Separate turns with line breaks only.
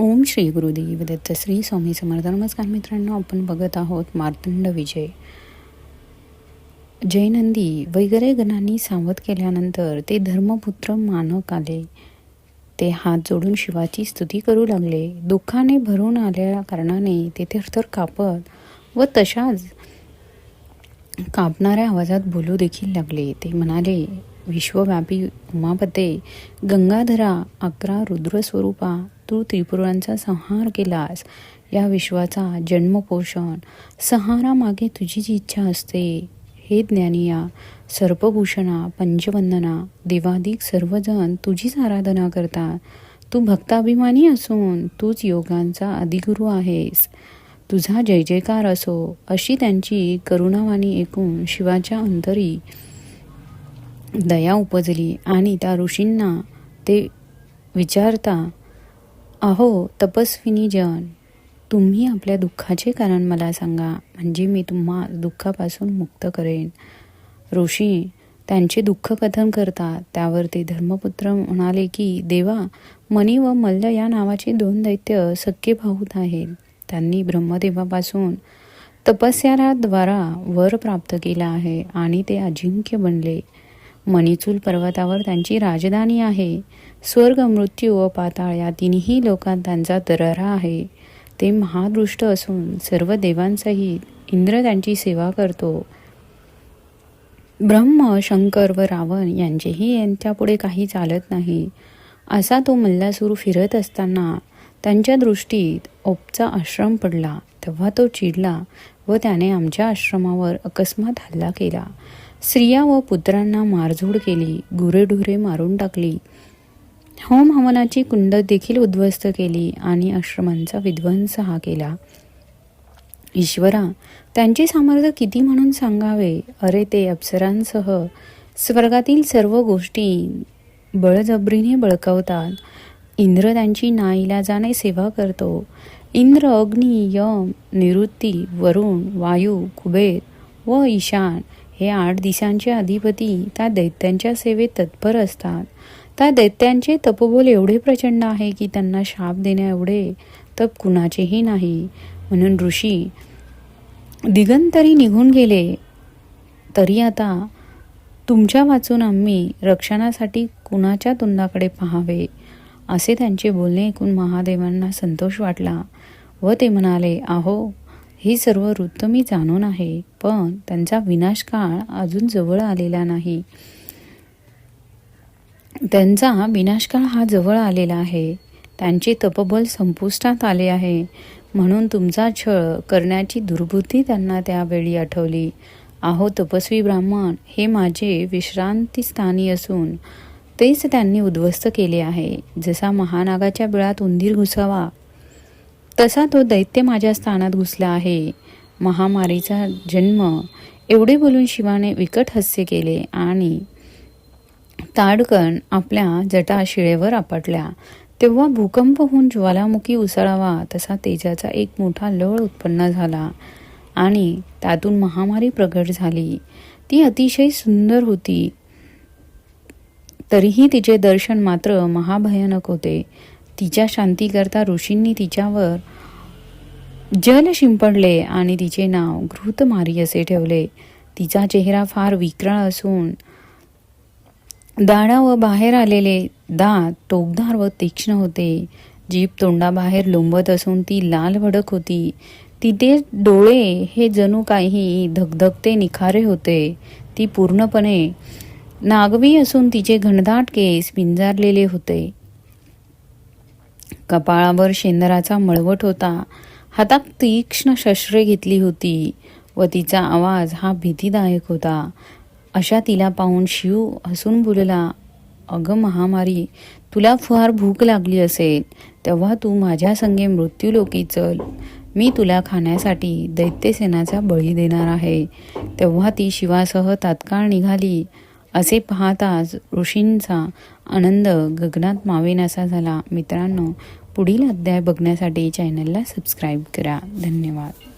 ओम श्री गुरुदेव दत्त श्री स्वामी समर्थ. नमस्कार मित्रांनो आपण बघत आहोत मार्तंड विजय. जयनंदी वगैरे गणांनी सावध केल्यानंतर ते धर्मपुत्र मानक आले. ते हात जोडून शिवाची स्तुती करू लागले. दुःखाने भरून आल्या कारणाने ते थरथर कापत व तशाच कापणाऱ्या आवाजात बोलू देखील लागले. ते म्हणाले विश्वव्यापी उमापते गंगाधरा अकरा रुद्रस्वरूपा तू त्रिपुरांचा संहार केलास. या विश्वाचा जन्मपोषण. संहारामागे तुझी जी इच्छा असते हे ज्ञानिया सर्पभूषणा पंचवंदना देवादिक सर्वजण तुझीच आराधना करतात. तू भक्ताभिमानी असून तूच योगांचा अधिगुरू आहेस. तुझा जय जयकार असो अशी त्यांची करुणावाणी ऐकून शिवाच्या अंतरी दया उपजली आणि त्या ऋषींना ते विचारता अहो तपस्विनी जन तुम्ही आपल्या दुःखाचे कारण मला सांगा म्हणजे मी तुम्हा दुःखापासून मुक्त करेन. ऋषी त्यांचे दुःख कथन करतात त्यावर ते धर्मपुत्र म्हणाले की देवा मनी व मल्ल या नावाचे दोन दैत्य सख्खे भाऊत आहेत. त्यांनी ब्रह्मदेवापासून तपस्याराद्वारा वर प्राप्त केला आहे आणि ते अजिंक्य बनले. मणिचूल पर्वतावर त्यांची राजधानी आहे. स्वर्ग मृत्यू व पाताळ या तिन्ही लोकात त्यांचा दरारा आहे. ते महादृष्ट असून सर्व देवांसहित इंद्र त्यांची सेवा करतो. ब्रह्म शंकर व रावण यांचेही यांच्यापुढे काही चालत नाही. असा तो मल्लासूर फिरत असताना त्यांच्या दृष्टीत ओपचा आश्रम पडला. तेव्हा तो चिडला व त्याने आमच्या आश्रमावर अकस्मात हल्ला केला. स्त्रिया व पुत्रांना मारझोड केली गुरेढुरे मारून टाकली. होम हवनाची कुंड देखील उद्ध्वस्त केली आणि आश्रमांचा विध्वंस हा केला. ईश्वरा त्यांचे सामर्थ्य किती म्हणून सांगावे? अरे ते अप्सरांसह स्वर्गातील सर्व गोष्टी बळजबरीने बळकावतात. इंद्र त्यांची नाईलाजाने सेवा करतो. इंद्र अग्नी यम निवृत्ती वरुण वायू कुबेर व ईशान हे आठ दिशांचे अधिपती त्या दैत्यांच्या सेवेत तत्पर असतात. त्या दैत्यांचे तपोबोल एवढे प्रचंड आहे की त्यांना शाप देण्या एवढे तप कुणाचेही नाही. म्हणून ऋषी दिगंतरी निघून गेले. तरी आता तुमच्या वाचून आम्ही रक्षणासाठी कुणाच्या तोंडाकडे पाहावे? असे त्यांचे बोलणे ऐकून महादेवांना संतोष वाटला व ते म्हणाले अहो हे सर्व वृत्त मी जाणून आहे पण त्यांचा विनाशकाळ अजून जवळ आलेला नाही. त्यांचा विनाशकाळ हा जवळ आलेला आहे. त्यांचे तपबल संपुष्टात आले आहे. म्हणून तुमचा छळ करण्याची दुर्बुद्धी त्यांना त्यावेळी आठवली. आहो तपस्वी ब्राह्मण हे माझे विश्रांतीस्थानी असून तेच त्यांनी उद्ध्वस्त केले आहे. जसा महानागाच्या बिळात उंदीर घुसावा तसा तो दैत्य माझ्या स्थानात घुसला आहे. महामारीचा जन्म. एवढे बोलून शिवाने विकट हास्य केले आणि ताडकण आपल्या जटा शिळेवर आपटल्या. तेव्हा भूकंप होऊन ज्वालामुखी उसळावा तसा तेजाचा एक मोठा लळ उत्पन्न झाला आणि त्यातून महामारी प्रगट झाली. ती अतिशय सुंदर होती. तरीही तिचे दर्शन मात्र महाभयानक होते. तिच्या शांतीकरता ऋषींनी तिच्यावर जल शिंपडले आणि तिचे नाव घृतमारी असे ठेवले. तिचा चेहरा फार विक्राळ असून दाडा व बाहेर आलेले दात टोकदार व तीक्ष्ण होते. जीभ तोंडाबाहेर लोंबत असून ती लाल भडक होती. तिथे डोळे हे जणू काही धगधगते निखारे होते. ती पूर्णपणे नागवी असून तिचे घनदाट केस पिंजारलेले होते. कपाळावर शेंदराचा मळवट होता. हातात तीक्ष्ण शस्त्रे घेतली होती व तिचा आवाज हा भीतीदायक होता. अशा तिला पाहून शिव हसून बोलला अगं महामारी तुला फार भूक लागली असेल. तेव्हा तू माझ्या संगे मृत्यूलोकी चल. मी तुला खाण्यासाठी दैत्यसेनाचा बळी देणार आहे. तेव्हा ती शिवासह तात्काळ निघाली. असे पाहताच ऋषींचा आनंद गगनात मावेनासा झाला. मित्रांनो पुढील अध्याय बघण्यासाठी चॅनलला सबस्क्राईब करा. धन्यवाद.